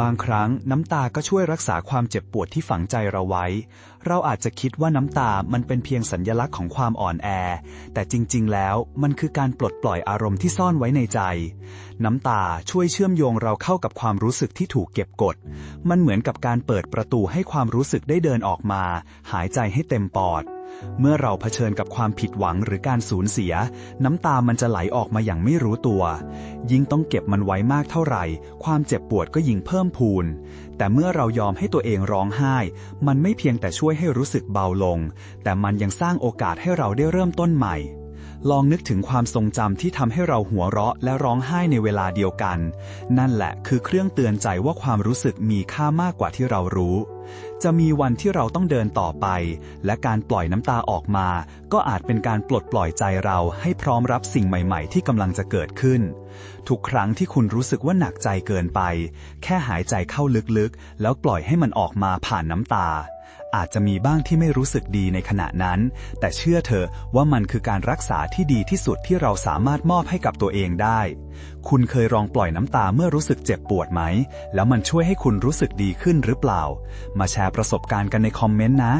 บางครั้งน้ำตาก็ช่วยรักษาความเจ็บปวดที่ฝังใจเราไว้ เราอาจจะคิดว่าน้ำตามันเป็นเพียงสัญญลักษณ์ของความอ่อนแอ แต่จริง ๆ แล้วมันคือการปลดปล่อยอารมณ์ที่ซ่อนไว้ในใจ น้ำตาช่วยเชื่อมโยงเราเข้ากับความรู้สึกที่ถูกเก็บกด มันเหมือนกับการเปิดประตูให้ความรู้สึกได้เดินออกมา หายใจให้เต็มปอด เมื่อเราเผชิญกับความผิดหวังหรือการสูญเสีย น้ำตามันจะไหลออกมาอย่างไม่รู้ตัว ยิ่งต้องเก็บมันไว้มากเท่าไหร่ ความเจ็บปวดก็ยิ่งเพิ่มพูน แต่เมื่อเรายอมให้ตัวเองร้องไห้ มันไม่เพียงแต่ช่วยให้รู้สึกเบาลง แต่มันยังสร้างโอกาสให้เราได้เริ่มต้นใหม่ ลองนึกถึงความทรงจำที่ทำให้เราหัวเราะและร้องไห้ในเวลาเดียวกัน นั่นแหละคือเครื่องเตือนใจว่าความรู้สึกมีค่ามากกว่าที่เรารู้ จะมีวันที่เราต้องเดินต่อไป และการปล่อยน้ำตาออกมา ก็อาจเป็นการปลดปล่อยใจเราให้พร้อมรับสิ่งใหม่ๆ ที่กำลังจะเกิดขึ้น ทุกครั้งที่คุณรู้สึกว่าหนักใจเกินไป แค่หายใจเข้าลึกๆ แล้วปล่อยให้มันออกมาผ่านน้ำตาอาจจะมีบ้างที่ไม่รู้สึกดีในขณะนั้น แต่เชื่อเธอว่ามันคือการรักษาที่ดีที่สุดที่เราสามารถมอบให้กับตัวเองได้ คุณเคยลองปล่อยน้ำตาเมื่อรู้สึกเจ็บปวดไหม แล้วมันช่วยให้คุณรู้สึกดีขึ้นหรือเปล่า มาแชร์ประสบการณ์กันในคอมเมนต์นะ